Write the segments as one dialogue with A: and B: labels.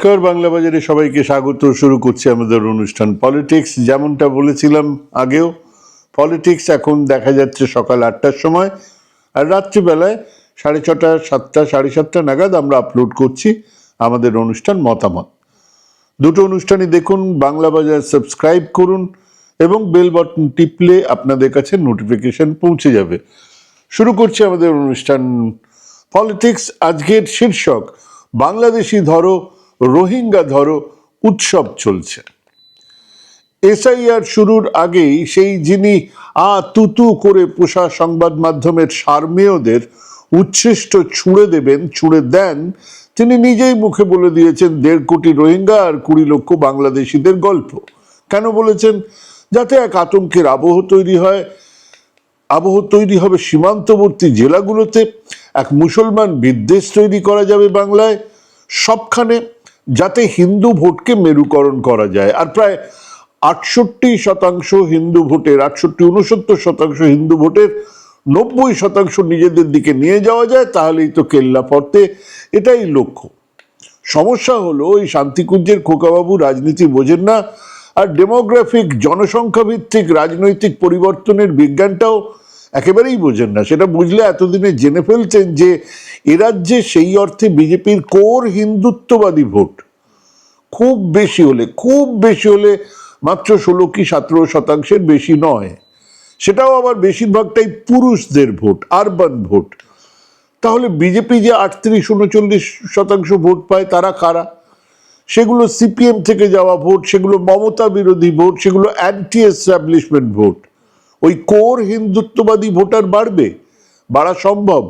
A: নমস্কার, বাংলা বাজারে সবাইকে স্বাগত। শুরু করছি আমাদের অনুষ্ঠান পলিটিক্স। যেমনটা বলেছিলাম আগেও, পলিটিক্স এখন দেখা যাচ্ছে সকাল আটটার সময় আর রাত্রিবেলায় সাড়ে ছটা, সাতটা, সাড়ে সাতটা নাগাদ আমরা আপলোড করছি আমাদের অনুষ্ঠান মতামত। দুটো অনুষ্ঠানই দেখুন, বাংলা বাজার সাবস্ক্রাইব করুন এবং বেল বাটন টিপলে আপনাদের কাছে নোটিফিকেশন পৌঁছে যাবে। শুরু করছি আমাদের অনুষ্ঠান পলিটিক্স। আজকের শীর্ষক, বাংলাদেশি ধরো রোহিঙ্গা ধরো উৎসব চলছে। এসআইআর শুরুর আগেই সেই যিনি আ তুতু করে পোষা সংবাদ মাধ্যমের সারমেয়দের উচ্ছিষ্ট ছুঁড়ে দেবেন, ছুঁড়ে দেন, তিনি নিজেই মুখে বলে দিয়েছেন দেড় কোটি রোহিঙ্গা আর কুড়ি লক্ষ বাংলাদেশিদের গল্প। কেন বলেছেন? যাতে এক আতঙ্কের আবহ তৈরি হয়, আবহ তৈরি হবে সীমান্তবর্তী জেলাগুলোতে, এক মুসলমান বিদ্বেষ তৈরি করা যাবে বাংলায়, সবখানে যাতে হিন্দু ভোটকে মেরুকরণ করা যায়। আর প্রায় আটষট্টি শতাংশ হিন্দু ভোটের, আটষট্টি, উনসত্তর শতাংশ হিন্দু ভোটের, নব্বই শতাংশ নিজেদের দিকে নিয়ে যাওয়া যায়, তাহলেই তো কেল্লা পড়তে। এটাই লক্ষ্য। সমস্যা হলো, ওই শান্তিকুঞ্জের খোকাবাবু রাজনীতি বোঝেন না, আর ডেমোগ্রাফিক জনসংখ্যা ভিত্তিক রাজনৈতিক পরিবর্তনের বিজ্ঞানটাও একেবারেই বোঝেন না। সেটা বুঝলে এতদিনে জেনে ফেলছেন যে এ রাজ্যে সেই অর্থে বিজেপির কোর হিন্দুত্ববাদী ভোট। খুব বেশি হলে, খুব বেশি হলে মাত্র ষোলো কি সতেরো শতাংশের বেশি নয়। সেটাও আবার বেশিরভাগটাই পুরুষদের ভোট আরবান ভোট। তাহলে বিজেপি যে আটত্রিশ, উনচল্লিশ শতাংশ ভোট পায় তারা কারা? সেগুলো সিপিএম থেকে যাওয়া ভোট, সেগুলো মমতা বিরোধী ভোট, সেগুলো অ্যান্টি এস্টাবলিশমেন্ট ভোট। ওই কোর হিন্দুত্ববাদী ভোটার বাড়বে? বাড়া সম্ভব।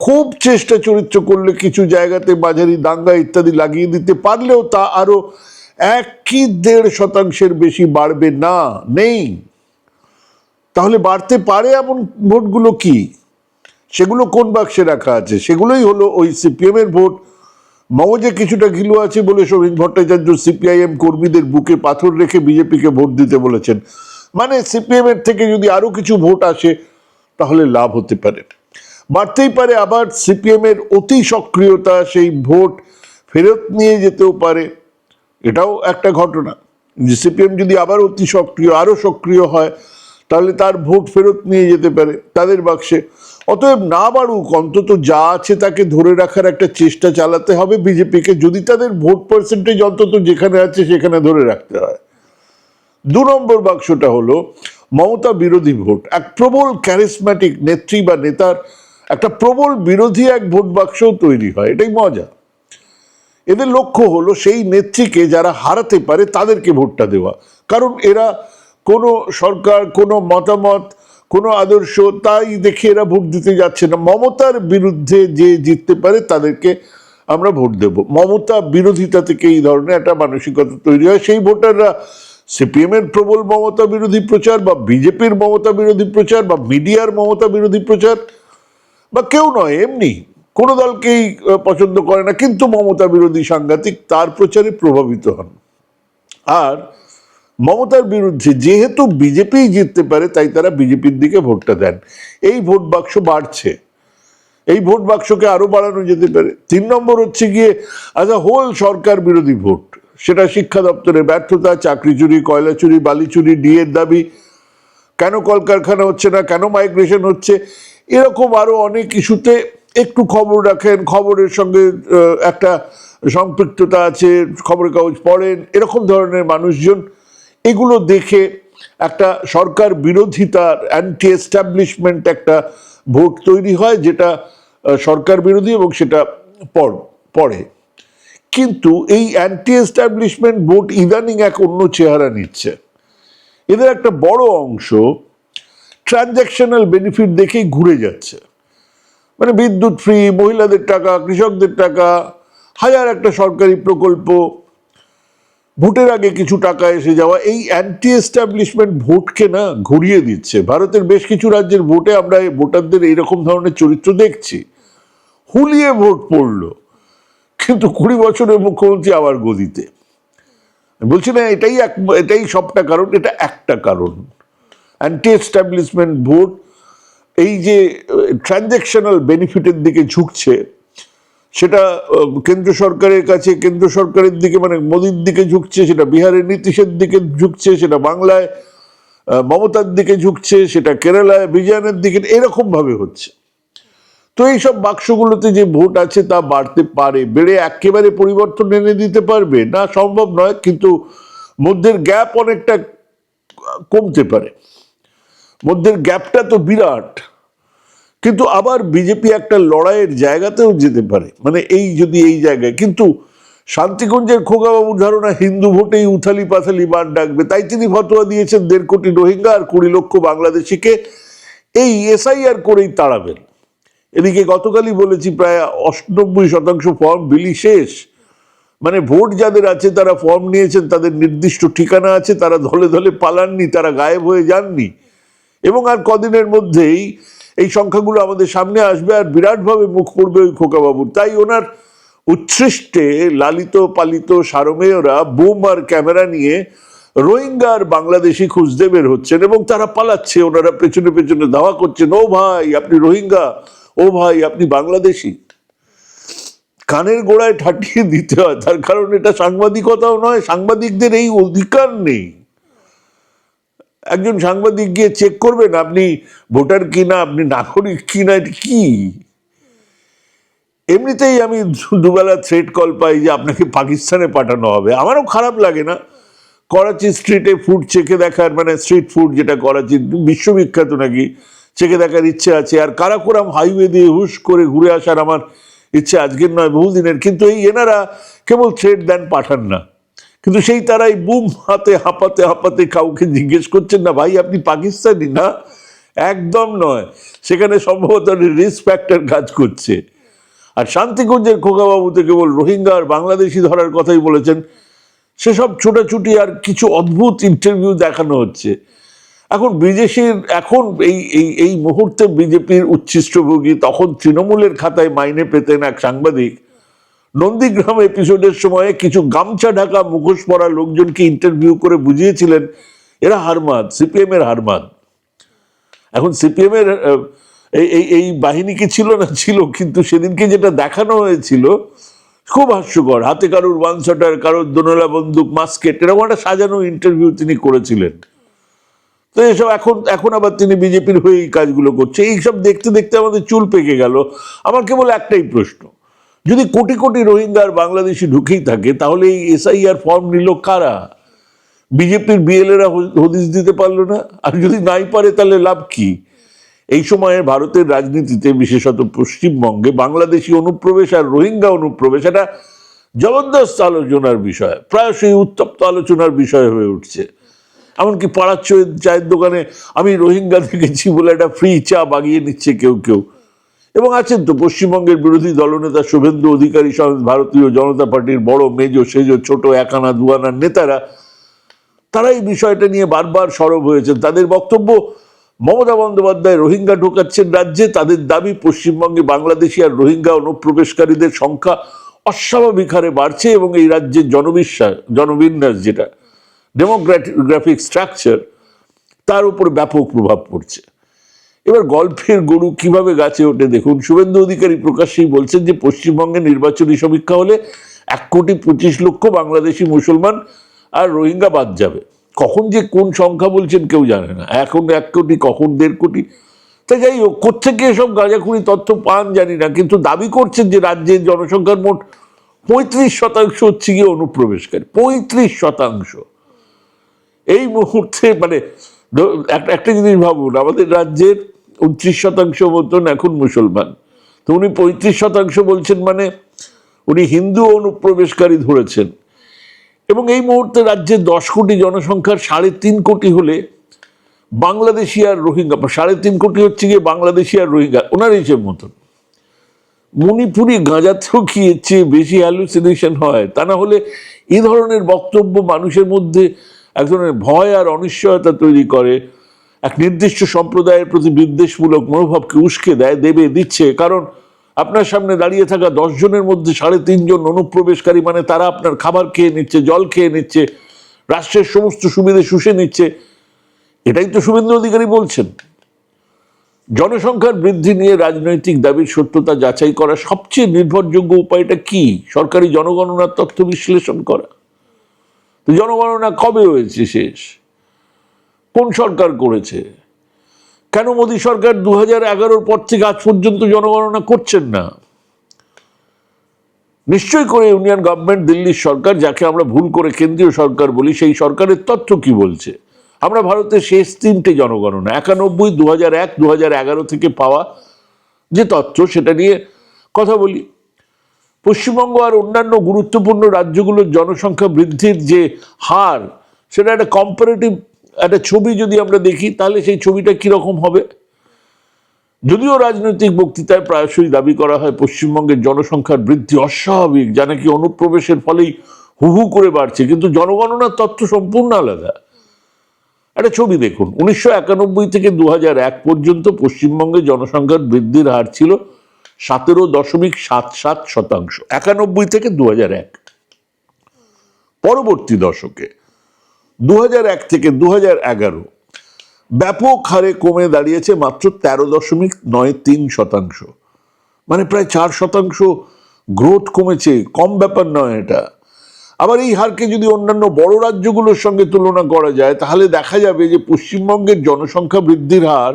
A: খুব চেষ্টা চরিত্র করলে কিছু জায়গাতে মাঝারি দাঙ্গা ইত্যাদি লাগিয়ে দিতে পারলেও তা আরও এক কি দেড় শতাংশের বেশি বাড়বে না, নেই। তাহলে বাড়তে পারে এমন ভোটগুলো কি? সেগুলো কোন বাক্সে রাখা আছে? সেগুলোই হলো ওই সিপিএম এর ভোট। মগজে কিছুটা ঘিলু আছে বলে শোভিন ভট্টাচার্য সিপিআইএম কর্মীদের বুকে পাথর রেখে বিজেপিকে ভোট দিতে বলেছেন। মানে সিপিএম এর থেকে যদি আরও কিছু ভোট আসে, তাহলে লাভ হতে পারে। বাড়তেই পারে, আবার সিপিএম এর অতি সক্রিয়তা সেই ভোট ফেরত নিয়ে যেতেও পারে। এটাও একটা ঘটনা। যে সিপিএম যদি আবার অতি সক্রিয়, আরও সক্রিয় হয়, তাহলে তার ভোট ফেরত নিয়ে যেতে পারে তাদের বাক্সে। অতএব না বাড়ুক, অন্তত যা আছে তাকে ধরে রাখার একটা চেষ্টা চালাতে হবে বিজেপিকে। যদি তাদের ভোট পার্সেন্টেজ অন্তত যেখানে আছে, সেখানে ধরে রাখতে হয়। দু নম্বর বাক্সটা হলো, মমতা বিরোধী ভোট। এক প্রবল ক্যারিসম্যাটিক নেত্রী বা নেতার একটা প্রবল বিরোধী এক ভোট বাক্সও তৈরি হয়, এটাই মজা। এদের লক্ষ্য হলো সেই নেত্রীকে যারা হারাতে পারে তাদেরকে ভোটটা দেওয়া। কারণ এরা কোনো সরকার, কোনো মতামত, কোনো আদর্শ, তাই দেখে এরা ভোট দিতে যাচ্ছে না। মমতার বিরুদ্ধে যে জিততে পারে তাদেরকে আমরা ভোট দেব। মমতা বিরোধিতা থেকে এই ধরনের একটা মানসিকতা তৈরি হয়। সেই ভোটাররা সিপিএম এর প্রবল মমতা বিরোধী প্রচার বা বিজেপির মমতা বিরোধী প্রচার বা মিডিয়ার মমতা বিরোধী প্রচার বা কেউ নয়, এমনি কোনো দলকেই পছন্দ করে না, কিন্তু মমতা বিরোধী সাংঘাতিক তার প্রচারে প্রভাবিত হন। আর মমতার বিরুদ্ধে যেহেতু বিজেপি জিততে পারে, তাই তারা বিজেপির দিকে ভোটটা দেন। এই ভোট বাক্স বাড়ছে। এই ভোট বাক্সকে আরও বাড়ানো যেতে পারে। তিন নম্বর হচ্ছে গিয়ে আচ্ছা হোল সরকার বিরোধী ভোট। সেটা শিক্ষা দপ্তরের ব্যর্থতা, চাকরি চুরি, কয়লা চুরি, বালি চুরি, ডিএর দাবি, কেন কলকারখানা হচ্ছে না, কেন মাইগ্রেশন হচ্ছে, এরকম আরও অনেক ইস্যুতে একটু খবর রাখেন, খবরের সঙ্গে একটা সম্পৃক্ততা আছে খবরের কাগজ পড়েন, এরকম ধরনের মানুষজন, এগুলো দেখে একটা সরকার বিরোধিতার অ্যান্টি এস্টাবলিশমেন্ট একটা ভোট তৈরি হয়, যেটা সরকার বিরোধী এবং সেটা পড়- পড়ে। কিন্তু এই অ্যান্টি এস্টাবলিশমেন্ট ভোট ইদানিং এক অন্য চেহারা নিচ্ছে। এদের একটা বড় অংশ ট্রানজ্যাকশনাল বেনিফিট দেখেই ঘুরে যাচ্ছে। মানে বিদ্যুৎ ফ্রি মহিলাদের টাকা, কৃষকদের টাকা, হাজার একটা সরকারি প্রকল্প, ভোটের আগে কিছু টাকা এসে যাওয়া, এই অ্যান্টি এস্টাবলিশমেন্ট ভোটকে না ঘুরিয়ে দিচ্ছে। ভারতের বেশ কিছু রাজ্যের ভোটে আমরা ভোটারদের এইরকম ধরনের চরিত্র দেখছি। হুলিয়ে ভোট পড়ল। কিন্তু কুড়ি বছরের মুখ্যমন্ত্রী আবার গদিতে। বলছি, না, এটাই এক, এটাই সবটা কারণ, এটা একটা কারণ। অ্যান্টি এস্টাবলিশমেন্ট ভোট এই যে ট্রানজ্যাকশনাল বেনিফিটের দিকে ঝুঁকছে, সেটা কেন্দ্র সরকারের কাছে, কেন্দ্র সরকারের দিকে মানে মোদির দিকে ঝুঁকছে, সেটা বিহারের নীতিশের দিকে ঝুঁকছে, সেটা বাংলায় মমতার দিকে ঝুঁকছে, সেটা কেরালায়, বিজয়ানের দিকে, এরকমভাবে হচ্ছে। তো এইসব বাক্সগুলোতে যে ভোট আছে তা বাড়তে পারে, বেড়ে একেবারে পরিবর্তন এনে দিতে পারবে? না, সম্ভব নয়, কিন্তু মধ্যের গ্যাপ অনেকটা কমতে পারে। মধ্যের গ্যাপটা তো বিরাট, কিন্তু আবার বিজেপি একটা লড়াইয়ের জায়গাতেও যেতে পারে। মানে এই যদি এই জায়গায়, কিন্তু শান্তিকুঞ্জের খোকাবাবুর ধারণা, হিন্দু ভোটেই উথালি পাথালি বার ডাকবে। তাই তিনি ফতোয়া দিয়েছেন, দেড় কোটি রোহিঙ্গা আর কুড়ি লক্ষ বাংলাদেশিকে এই এসআইআর করেই তাড়াবেন। এদিকে গতকালই বলেছি প্রায় অষ্টানব্বই শতাংশ ফর্ম বিলি শেষ। মানে ভোট যাদের আছে, তারা ফর্ম নিয়েছেন, তাদের নির্দিষ্ট ঠিকানা আছে, তারা ধলে ধলে পালাননি, তারা গায়েব হয়ে যাননি। এবং আর কদিনের মধ্যেই এই সংখ্যাগুলো আমাদের সামনে আসবে আর বিরাটভাবে মুখ পড়বে ওই খোকাবাবুর। তাই ওনার উচ্ছৃষ্টে লালিত, পালিত সারমেয়রা বুম আর ক্যামেরা নিয়ে রোহিঙ্গা আর বাংলাদেশি খুঁজতে বের হচ্ছেন এবং তারা পালাচ্ছে, ওনারা পেছনে পেছনে ধাওয়া করছেন। ও ভাই, আপনি রোহিঙ্গা ও ভাই, আপনি বাংলাদেশি? কানের গোড়ায় ঠাটিয়ে দিতে হয়, তার কারণ এটা সাংবাদিকতাও নয়, সাংবাদিকদের এই অধিকার নেই। একজন সাংবাদিক গিয়ে চেক করবেন, আপনি ভোটার কিনা, আপনি নাগরিক কিনা কি? এমনিতেই আমি দুবেলা থ্রেড কল পাই যে আপনাকে পাকিস্তানে পাঠানো হবে। আমারও খারাপ লাগে না। করাচি স্ট্রিটে ফুড চেখে দেখার মানে স্ট্রিট ফুড যেটা করাচি, বিশ্ববিখ্যাত নাকি? চেখে দেখার ইচ্ছে আছে। আর কারাকোরাম হাইওয়ে দিয়ে হুশ করে ঘুরে আসার আমার ইচ্ছে আজকের নয়, বহুদিনের। কিন্তু এই এনারা কেবল থ্রেড দেন, পাঠান না। কিন্তু সেই তারাই বুম হাতে, হাঁপাতে হাঁপাতে কাউকে জিজ্ঞেস করছেন না, ভাই, আপনি পাকিস্তানি না? একদম নয়। সেখানে সম্ভবত রিস্ক ফ্যাক্টর কাজ করছে। আর শান্তিকুঞ্জের খোকাবাবু তো কেবল রোহিঙ্গা আর বাংলাদেশি ধরার কথাই বলেছেন। সেসব ছোটাছুটি আর কিছু অদ্ভুত ইন্টারভিউ দেখানো হচ্ছে। এখন বিদেশির এখন এই এই এই মুহূর্তে বিজেপির উচ্ছিষ্টভোগী তখন তৃণমূলের খাতায় মাইনে পেতেন এক সাংবাদিক। নন্দীগ্রাম এপিসোডের সময়ে কিছু গামছা ঢাকা মুখোশ পরা লোকজনকে ইন্টারভিউ করে বুঝিয়েছিলেন, এরা হারমাদ সিপিএম এর হারমাদ। এখন সিপিএম এর এই এই এই বাহিনী কি ছিল না ছিল, কিন্তু সেদিনকে যেটা দেখানো হয়েছিল, খুব হাস্যকর। হাতে কারোর ওয়ান শটার কারোর দোনলা বন্দুক মাস্কেট এরকম একটা সাজানো ইন্টারভিউ তিনি করেছিলেন। তো এসব এখন এখন আবার তিনি বিজেপির হয়ে এই কাজগুলো করছে। এইসব দেখতে দেখতে আমাদের চুল পেকে গেল। আমার কেবল একটাই প্রশ্ন। যদি কোটি কোটি রোহিঙ্গা আর বাংলাদেশি ঢুকেই থাকে, তাহলে এই এসআইআর ফর্ম নিল কারা? বিজেপির বিএলএরা হদিস দিতে পারল না? আর যদি নাই পারে, তাহলে লাভ কি? এই সময়ে ভারতের রাজনীতিতে, বিশেষত পশ্চিমবঙ্গে, বাংলাদেশি অনুপ্রবেশ আর রোহিঙ্গা অনুপ্রবেশ, এটা জবরদস্ত আলোচনার বিষয়। প্রায়শই উত্তপ্ত আলোচনার বিষয় হয়ে উঠছে। এমনকি পাড়ার চায়ের দোকানে আমি রোহিঙ্গা দেখেছি বলে একটা ফ্রি চা বাগিয়ে নিচ্ছে কেউ কেউ। এবং আছেন তো পশ্চিমবঙ্গের বিরোধী দলনেতা শুভেন্দু অধিকারী সহ ভারতীয় জনতা পার্টির বড় মেজো সেজো ছোট একানা দুয়ানার নেতারা। তারা এই বিষয়টা নিয়ে বারবার সরব হয়েছেন। তাদের বক্তব্য, মমতা বন্দ্যোপাধ্যায় রোহিঙ্গা ঢোকাচ্ছেন রাজ্যে, তাদের দাবি পশ্চিমবঙ্গে বাংলাদেশি আর রোহিঙ্গা অনুপ্রবেশকারীদের সংখ্যা অস্বাভাবিক হারে বাড়ছে এবং এই রাজ্যের জনবিশ্বাস, জনবিন্যাস যেটা ডেমোগ্রাফিক স্ট্রাকচার, তার উপর ব্যাপক প্রভাব পড়ছে। এবার গল্পের গরু কীভাবে গাছে ওঠে দেখুন। শুভেন্দু অধিকারী প্রকাশ্যেই বলছেন যে, পশ্চিমবঙ্গে নির্বাচনী সমীক্ষা হলে এক কোটি পঁচিশ লক্ষ বাংলাদেশি মুসলমান আর রোহিঙ্গা বাদ যাবে। কখন যে কোন সংখ্যা বলছেন কেউ জানে না। এখন এক কোটি, কখন দেড় কোটি। তা যাই হোক কোথেকে এসব গাঁজাখুরি তথ্য পান জানি না, কিন্তু দাবি করছেন যে, রাজ্যের জনসংখ্যার মোট পঁয়ত্রিশ শতাংশ হচ্ছে গিয়ে অনুপ্রবেশকারী। পঁয়ত্রিশ শতাংশ। এই মুহূর্তে মানে একটা জিনিস ভাবুন, আমাদের রাজ্যের উনত্রিশ শতাংশ মতন এখন মুসলমান। তো উনি পঁয়ত্রিশ শতাংশ বলছেন মানে উনি হিন্দু অনুপ্রবেশকারী ধরেছেন। এবং এই মুহূর্তে রাজ্যে দশ কোটি জনসংখ্যার সাড়ে তিন কোটি হলে বাংলাদেশি আর রোহিঙ্গা সাড়ে তিন কোটি হচ্ছে গিয়ে বাংলাদেশি আর রোহিঙ্গা ওনার হিসেব মতন। মণিপুরি গাঁজাতেও কি এর চেয়ে বেশি হ্যালুসিনেশন হয়? তা না হলে এই ধরনের বক্তব্য মানুষের মধ্যে এক ধরনের ভয় আর অনিশ্চয়তা তৈরি করে। এক নির্দিষ্ট সম্প্রদায়ের প্রতি বিদ্বেষমূলক মনোভাবকে উস্কে দেয়, দেবে, দিচ্ছে। কারণ আপনার সামনে দাঁড়িয়ে থাকা দশ জনের মধ্যে সাড়ে তিনজন অনুপ্রবেশকারী মানে তারা আপনার খাবার খেয়ে নিচ্ছে, জল খেয়ে নিচ্ছে, রাষ্ট্রের সমস্ত সুবিধে শুষে নিচ্ছে। এটাই তো শুভেন্দু অধিকারী বলছেন। জনসংখ্যার বৃদ্ধি নিয়ে রাজনৈতিক দাবির সত্যতা যাচাই করা সবচেয়ে নির্ভরযোগ্য উপায়টা কি? সরকারি জনগণনার তথ্য বিশ্লেষণ করা। তো জনগণনা কবে হয়েছে শেষ? কোন সরকার করেছে? কেন মোদী সরকার দু হাজার এগারোর পর থেকে আজ পর্যন্ত জনগণনা করছেন না? নিশ্চয় করে ইউনিয়ন গভর্নমেন্ট দিল্লির সরকার, যাকে আমরা ভুল করে কেন্দ্রীয় সরকার বলি, সেই সরকারের তথ্য কি বলছে? আমরা ভারতের শেষ তিনটে জনগণনা, একানব্বই দু হাজার এক দু হাজার এগারো থেকে পাওয়া যে তথ্য, সেটা নিয়ে কথা বলি। পশ্চিমবঙ্গ আর অন্যান্য গুরুত্বপূর্ণ রাজ্যগুলোর জনসংখ্যা বৃদ্ধির যে হার, সেটা একটা কম্পারেটিভ একটা ছবি যদি আমরা দেখি, তাহলে সেই ছবিটা কীরকম হবে? যদিও রাজনৈতিক বক্তৃতায় প্রায়শই দাবি করা হয় পশ্চিমবঙ্গের জনসংখ্যার বৃদ্ধি অস্বাভাবিক, যা নাকি অনুপ্রবেশের ফলেই হুহু করে বাড়ছে, কিন্তু জনগণনার তথ্য সম্পূর্ণ আলাদা। একটা ছবি দেখুন, উনিশশো একানব্বই থেকে দু পর্যন্ত পশ্চিমবঙ্গে জনসংখ্যার বৃদ্ধির হার ছিল সতেরো দশমিক সাত সাত শতাংশ, একানব্বই থেকে দু এক। পরবর্তী দশকে দু এক থেকে দু এগারো, ব্যাপক হারে কমে দাঁড়িয়েছে মাত্র তেরো দশমিক নয় তিন শতাংশ। মানে প্রায় চার শতাংশ গ্রোথ কমেছে, কম ব্যাপার নয় এটা। আবার এই হারকে যদি অন্যান্য বড় রাজ্যগুলোর সঙ্গে তুলনা করা যায়, তাহলে দেখা যাবে যে পশ্চিমবঙ্গের জনসংখ্যা বৃদ্ধির হার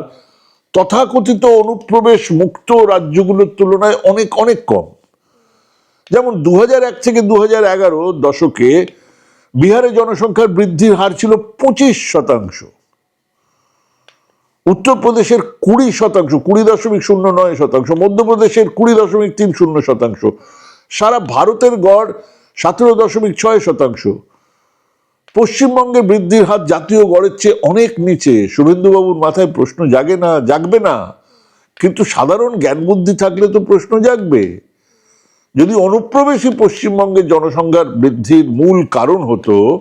A: তথাকথিত অনুপ্রবেশ মুক্ত রাজ্যগুলোর তুলনায় অনেক অনেক কম। যেমন দু থেকে দু দশকে বিহারে জনসংখ্যার বৃদ্ধির হার ছিল পঁচিশ শতাংশ। উত্তরপ্রদেশের কুড়ি শতাংশ, কুড়ি দশমিক শূন্য নয় শতাংশ, মধ্যপ্রদেশের কুড়ি দশমিক তিন শূন্য শতাংশ, সারা ভারতের গড় সতেরো দশমিক ছয় শতাংশ। পশ্চিমবঙ্গের বৃদ্ধির হার জাতীয় গড়ের চেয়ে অনেক নিচে। শুভেন্দুবাবুর মাথায় প্রশ্ন জাগে না, জাগবে না। কিন্তু সাধারণ জ্ঞান বুদ্ধি থাকলে তো প্রশ্ন জাগবে। যদি অনুপ্রবেশী পশ্চিমবঙ্গের জনসংখ্যার বৃদ্ধির মূল কারণ হতো,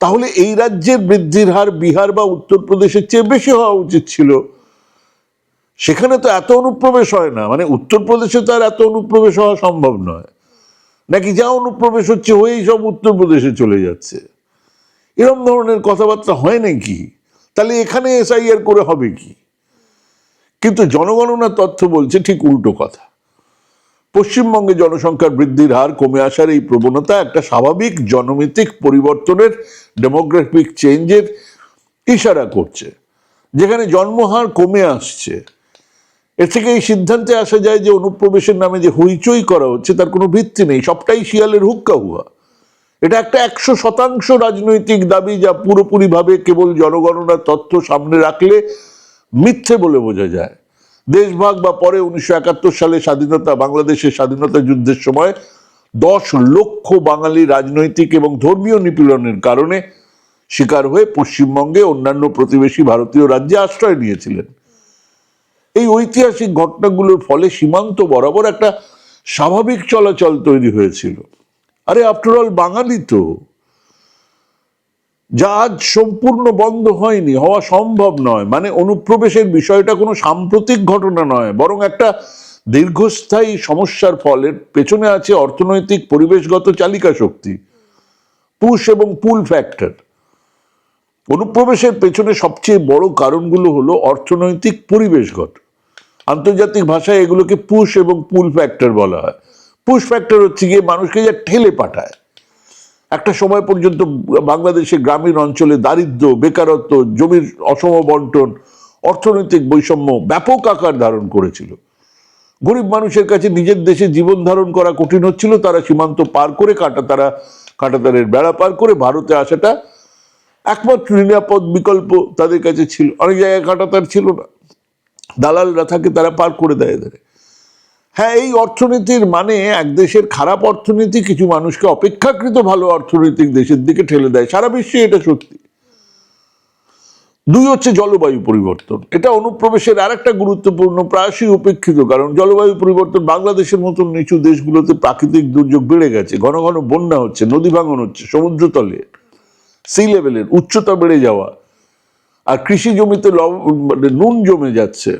A: তাহলে এই রাজ্যের বৃদ্ধির হার বিহার বা উত্তরপ্রদেশের চেয়ে বেশি হওয়া উচিত ছিল। সেখানে তো এত অনুপ্রবেশ হয় না। মানে উত্তরপ্রদেশে তো আর এত অনুপ্রবেশ হওয়া সম্ভব নয়। নাকি যা অনুপ্রবেশ হচ্ছে হয়েই সব উত্তরপ্রদেশে চলে যাচ্ছে। এরম ধরনের কথাবার্তা হয় নাকি তাহলে এখানে এসআইআর করে হবে কি? কিন্তু জনগণনা তথ্য বলছে ঠিক উল্টো কথা। পশ্চিমবঙ্গে জনসংখ্যার বৃদ্ধির হার কমে আসার এই প্রবণতা একটা স্বাভাবিক জনমিতিক পরিবর্তনের ডেমোগ্রাফিক চেঞ্জের ইশারা করছে, যেখানে জন্মহার কমে আসছে। এর থেকে এই সিদ্ধান্তে আসা যায় যে অনুপ্রবেশের নামে যে হইচই করা হচ্ছে, তার কোনো ভিত্তি নেই, সবটাই শিয়ালের হুক্কা হুয়া। এটা একটা একশো শতাংশ রাজনৈতিক দাবি যা পুরোপুরিভাবে কেবল জনগণনার তথ্য সামনে রাখলে মিথ্যে বলে বোঝা যায়। দেশভাগ বা পরে উনিশশো একাত্তর সালে স্বাধীনতা, বাংলাদেশের স্বাধীনতা যুদ্ধের সময় দশ লক্ষ বাঙালি রাজনৈতিক এবং ধর্মীয় নিপীড়নের কারণে শিকার হয়ে পশ্চিমবঙ্গে অন্যান্য প্রতিবেশী ভারতীয় রাজ্যে আশ্রয় নিয়েছিলেন। এই ঐতিহাসিক ঘটনাগুলোর ফলে সীমান্ত বরাবর একটা স্বাভাবিক চলাচল তৈরি হয়েছিল। আরে আফটার অল বাঙালি তো। যা আজ সম্পূর্ণ বন্ধ হয়নি, হওয়া সম্ভব নয়। মানে অনুপ্রবেশের বিষয়টা কোনো সাম্প্রতিক ঘটনা নয়, বরং একটা দীর্ঘস্থায়ী সমস্যার ফলের পেছনে আছে অর্থনৈতিক, পরিবেশগত চালিকা শক্তি। পুশ এবং পুল ফ্যাক্টর। অনুপ্রবেশের পেছনে সবচেয়ে বড় কারণগুলো হলো অর্থনৈতিক পরিবেশগত। আন্তর্জাতিক ভাষায় এগুলোকে পুশ এবং পুল ফ্যাক্টর বলা হয়। পুশ ফ্যাক্টর হচ্ছে গিয়ে মানুষকে যা ঠেলে পাঠায়। একটা সময় পর্যন্ত বাংলাদেশে গ্রামীণ অঞ্চলে দারিদ্র, বেকারত্ব, জমির অসম বন্টন, অর্থনৈতিক বৈষম্য ব্যাপক আকার ধারণ করেছিল। গরিব মানুষের কাছে নিজের দেশে জীবন ধারণ করা কঠিন হচ্ছিল, তারা সীমান্ত পার করে কাটা তারা কাটাতারের বেড়া পার করে ভারতে আসাটা একমাত্র নিরাপদ বিকল্প তাদের কাছে ছিল। অনেক জায়গায় কাটাতার ছিল না। দালালরা থাকে, তারা পার করে দেয় এদের। হ্যাঁ এই অর্থনীতির মানে এক দেশের খারাপ অর্থনীতি কিছু মানুষকে অপেক্ষাকৃত ভালো অর্থনৈতিক দেশের দিকে ঠেলে দেয়। সারা বিশ্বে এটা সত্যি। দুই হচ্ছে জলবায়ু পরিবর্তন। এটা অনুপ্রবেশের আর একটা গুরুত্বপূর্ণ প্রায়শই উপেক্ষিত, কারণ জলবায়ু পরিবর্তন বাংলাদেশের মতন নিচু দেশগুলোতে প্রাকৃতিক দুর্যোগ বেড়ে গেছে। ঘন ঘন বন্যা হচ্ছে, নদী ভাঙন হচ্ছে, সমুদ্রতলে, সি লেভেলের উচ্চতা বেড়ে যাওয়া, আর কৃষি জমিতে মানে নুন জমে যাচ্ছে।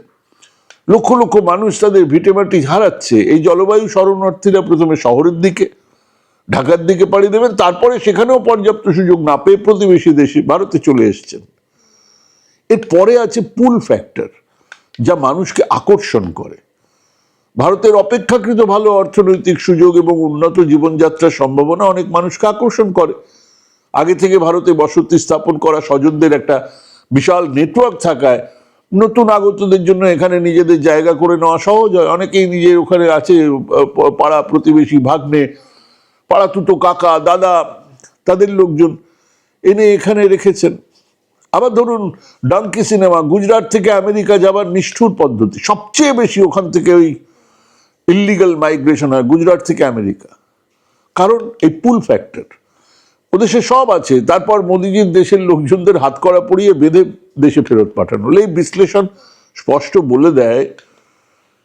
A: লক্ষ লক্ষ মানুষ তাদের ভিটেমাটি হারাচ্ছে। এই জলবায়ু শরণার্থীরা প্রথমে শহরের দিকে, ঢাকার দিকে পাড়ি দেবেন, তারপরে সেখানেও পর্যাপ্ত সুযোগ না পেয়ে প্রতিবেশী দেশে, ভারতে চলে এসছেন। এর পরে আছে পুল ফ্যাক্টর, যা মানুষকে আকর্ষণ করে। ভারতের অপেক্ষাকৃত ভালো অর্থনৈতিক সুযোগ এবং উন্নত জীবনযাত্রার সম্ভাবনা অনেক মানুষকে আকর্ষণ করে। আগে থেকে ভারতে বসতি স্থাপন করা স্বজনদের একটা বিশাল নেটওয়ার্ক থাকায় নতুন আগতদের জন্য এখানে নিজেদের জায়গা করে নেওয়া সহজ হয়। অনেকেই নিজের ওখানে আছে পাড়া প্রতিবেশী, ভাগ্নে, পাড়া তুতো কাকা, দাদা, তাদের লোকজন এনে এখানে রেখেছেন। আবার ধরুন, ডাঙ্কি সিনেমা, গুজরাট থেকে আমেরিকা যাবার নিষ্ঠুর পদ্ধতি। সবচেয়ে বেশি ওখান থেকে ওই ইল্লিগাল মাইগ্রেশন হয়, গুজরাট থেকে আমেরিকা। কারণ, এই পুল ফ্যাক্টর ওদেশে সব আছে। তারপর মোদিজির দেশের লোকজনদের হাত করা পড়িয়ে বেঁধে দেশে ফেরত পাঠানো। এই বিশ্লেষণ স্পষ্ট বলে দেয়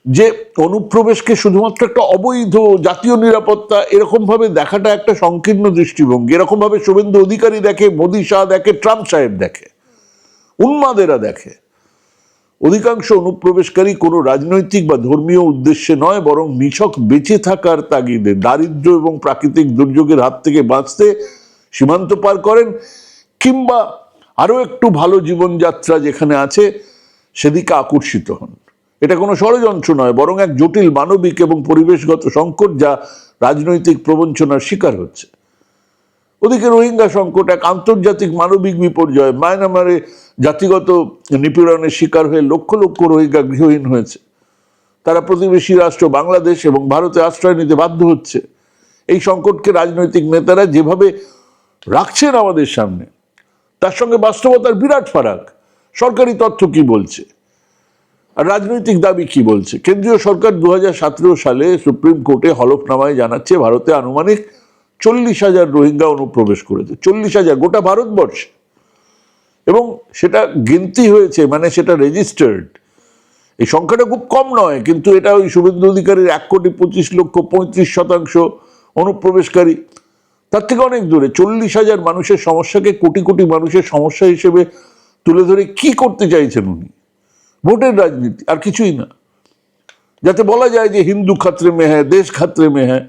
A: যে, অনুপ্রবেশকে শুধুমাত্র একটা অবৈধ জাতীয় নিরাপত্তা এরকম ভাবে দেখাটা একটা সংকীর্ণ দৃষ্টিভঙ্গি। এরকম ভাবে শুভেন্দু অধিকারী দেখে, মোদী শাহ দেখে, ট্রাম্প সাহেব দেখে, উন্মাদেরা দেখে। অধিকাংশ অনুপ্রবেশকারী কোনো রাজনৈতিক বা ধর্মীয় উদ্দেশ্যে নয়, বরং নিছক বেঁচে থাকার তাগিদে, দারিদ্র্য এবং প্রাকৃতিক দুর্যোগের হাত থেকে বাঁচতে সীমান্ত পার করেন কিংবা আরও একটু ভালো জীবনযাত্রা যেখানে আছে সেদিকে আকর্ষিত হন। এটা কোনো ষড়যন্ত্র নয়, বরং এক জটিল মানবিক এবং পরিবেশগত সংকট যা রাজনৈতিক প্রবঞ্চনার শিকার হচ্ছে। ওদিকে রোহিঙ্গা সংকট এক আন্তর্জাতিক মানবিক বিপর্যয়, মায়ানমারে জাতিগত নিপীড়নের শিকার হয়ে লক্ষ লক্ষ রোহিঙ্গা গৃহহীন হয়েছে। তারা প্রতিবেশী রাষ্ট্র বাংলাদেশ এবং ভারতে আশ্রয় নিতে বাধ্য হচ্ছে। এই সংকটকে রাজনৈতিক নেতারা যেভাবে রাখছেন আমাদের সামনে। তার সঙ্গে বাস্তবতার বিরাট ফারাক। সরকারি তথ্য কি বলছে? আর রাজনৈতিক দাবি কি বলছে? কেন্দ্রীয় সরকার দু সালে সুপ্রিম কোর্টে হলফনামায় জানাচ্ছে, ভারতে আনুমানিক চল্লিশ হাজার রোহিঙ্গা অনুপ্রবেশ করেছে। চল্লিশ হাজার, গোটা ভারতবর্ষে। এবং সেটা গিনতি হয়েছে মানে সেটা রেজিস্টার্ড এই সংখ্যাটা খুব কম নয়, কিন্তু এটা ওই শুভেন্দু অধিকারীর এক কোটি পঁচিশ লক্ষ পঁয়ত্রিশ শতাংশ অনুপ্রবেশকারী। তার থেকে অনেক দূরে। চল্লিশ হাজার মানুষের সমস্যাকে কোটি কোটি মানুষের সমস্যা হিসেবে তুলে ধরে কি করতে চাইছেন উনি? ভোটের রাজনীতি, আর কিছুই না। যাতে বলা যায় যে হিন্দু খাত্রে মে হ্যাঁ দেশ খাত্রে মে হ্যাঁ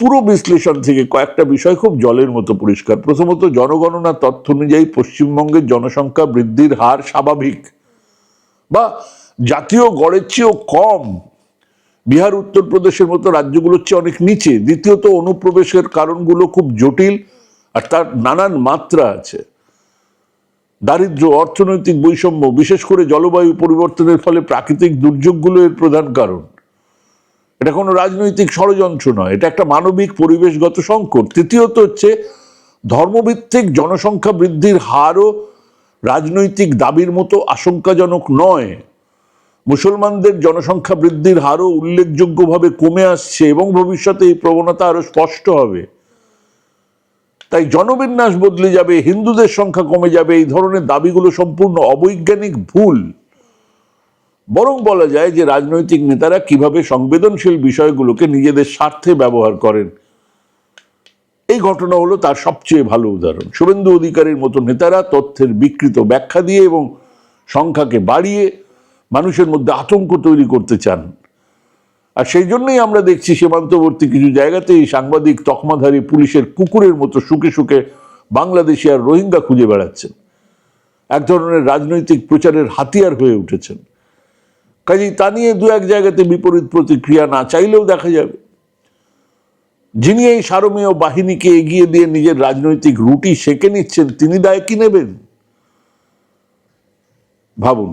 A: পুরো বিশ্লেষণ থেকে কয়েকটা বিষয় খুব জলের মতো পরিষ্কার। প্রথমত জনগণনা তথ্য অনুযায়ী পশ্চিমবঙ্গের জনসংখ্যা বৃদ্ধির হার স্বাভাবিক বা জাতীয় গড়ের চেয়েও কম বিহার উত্তরপ্রদেশের মতো রাজ্যগুলোর চেয়ে অনেক নিচে। দ্বিতীয়ত, অনুপ্রবেশের কারণগুলো খুব জটিল আর তার নানান মাত্রা আছে। দারিদ্র, অর্থনৈতিক বৈষম্য, বিশেষ করে জলবায়ু পরিবর্তনের ফলে প্রাকৃতিক দুর্যোগগুলো এর প্রধান কারণ। এটা কোনো রাজনৈতিক ষড়যন্ত্র নয়, এটা একটা মানবিক পরিবেশগত সংকট। তৃতীয়ত হচ্ছে, ধর্মভিত্তিক জনসংখ্যা বৃদ্ধির হারও রাজনৈতিক দাবির মতো আশঙ্কাজনক নয়। মুসলমানদের জনসংখ্যা বৃদ্ধির হারও উল্লেখযোগ্যভাবে কমে আসছে এবং ভবিষ্যতে এই প্রবণতা আরও স্পষ্ট হবে। তাই জনবিন্যাস বদলে যাবে, হিন্দুদের সংখ্যা কমে যাবে, এই ধরনের দাবিগুলো সম্পূর্ণ অবৈজ্ঞানিক ভুল। বরং বলা যায় যে রাজনৈতিক নেতারা কীভাবে সংবেদনশীল বিষয়গুলোকে নিজেদের স্বার্থে ব্যবহার করেন। এই ঘটনা হলো তার সবচেয়ে ভালো উদাহরণ। শুভেন্দু অধিকারীর মতো নেতারা তথ্যের বিকৃত ব্যাখ্যা দিয়ে এবং সংখ্যাকে বাড়িয়ে মানুষের মধ্যে আতঙ্ক তৈরি করতে চান। আর সেই জন্যই আমরা দেখছি সীমান্তবর্তী কিছু জায়গাতেই সাংবাদিক তকমাধারী পুলিশের কুকুরের মতো সুখে সুখে বাংলাদেশি আর রোহিঙ্গা খুঁজে বেড়াচ্ছেন। এক ধরনের রাজনৈতিক প্রচারের হাতিয়ার হয়ে উঠেছেন। কাজেই তা নিয়ে দু এক জায়গাতে বিপরীত প্রতিক্রিয়া না চাইলেও দেখা যাবে। যিনি এই সারমেয় বাহিনীকে এগিয়ে দিয়ে নিজের রাজনৈতিক রুটি সেঁকে নিচ্ছেন, তিনি দায় কি নেবেন? ভাবুন।